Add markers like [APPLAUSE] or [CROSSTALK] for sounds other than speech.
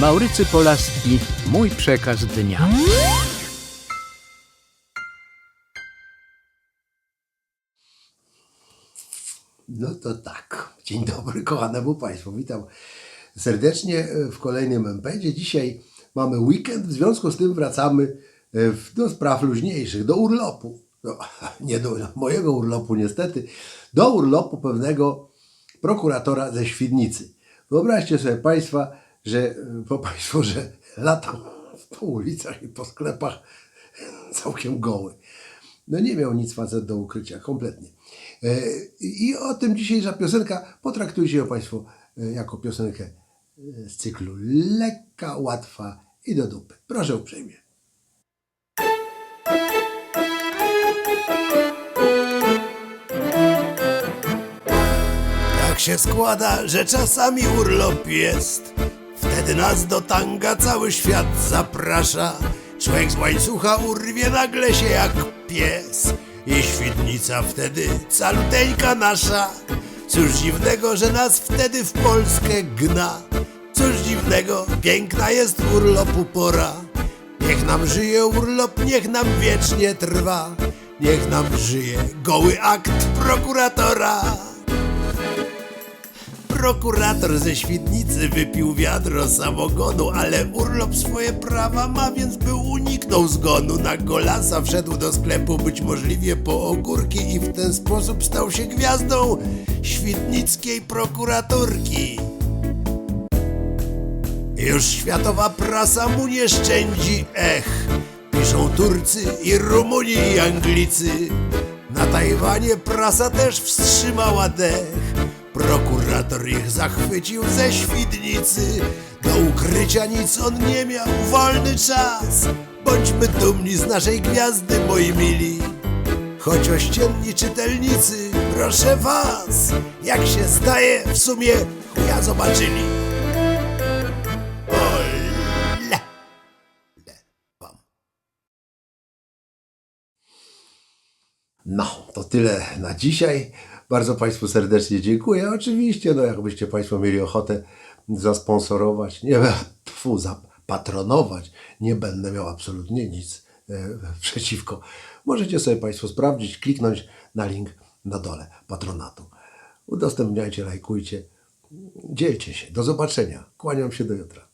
Maurycy Polaski, mój przekaz dnia. No to tak. Dzień dobry kochanemu Państwu. Witam serdecznie w kolejnym MPEdzie. Dzisiaj mamy weekend, w związku z tym wracamy e, do spraw luźniejszych, do urlopu. No, [LAUGHS] nie do mojego urlopu niestety, do urlopu pewnego prokuratora ze Świdnicy. Wyobraźcie sobie Państwa, że, po Państwo, że latam po ulicach i po sklepach [LAUGHS] całkiem goły. No nie miał nic facet do ukrycia, kompletnie. E, I o tym dzisiejsza piosenka potraktujcie ją Państwo e, jako piosenkę e, z cyklu lekka, łatwa i do dupy. Proszę uprzejmie. Tak się składa, że czasami urlop jest. Wtedy nas do tanga cały świat zaprasza. Człowiek z łańcucha urwie nagle się jak pies. I świdnica wtedy caluteńka nasza. Cóż dziwnego, że nas wtedy w Polskę gna. Cóż dziwnego, piękna jest urlopu pora. Niech nam żyje urlop, niech nam wiecznie trwa. Niech nam żyje goły akt prokuratora. Prokurator ze Świdnicy wypił wiadro samogonu, ale urlop swoje prawa ma, więc był uniknął zgonu. Na golasa wszedł do sklepu, być możliwie po ogórki i w ten sposób stał się gwiazdą świdnickiej prokuraturki. Już światowa prasa mu nie szczędzi ech. Piszą Turcy i Rumuni i Anglicy. Na Tajwanie prasa też wstrzymała dech. Prokurator ich zachwycił ze Świdnicy. Do ukrycia nic on nie miał, wolny czas. Bądźmy dumni z naszej gwiazdy, moi mili. Choć ościenni czytelnicy, proszę was, jak się zdaje, w sumie chuja zobaczyli. No, to tyle na dzisiaj. Bardzo Państwu serdecznie dziękuję. Oczywiście, no jakbyście Państwo mieli ochotę zasponsorować, nie [LAUGHS] tfu, zapatronować, nie będę miał absolutnie nic e, [LAUGHS] przeciwko. Możecie sobie Państwo sprawdzić, kliknąć na link na dole patronatu. Udostępniajcie, lajkujcie. Dzielcie się. Do zobaczenia. Kłaniam się do jutra.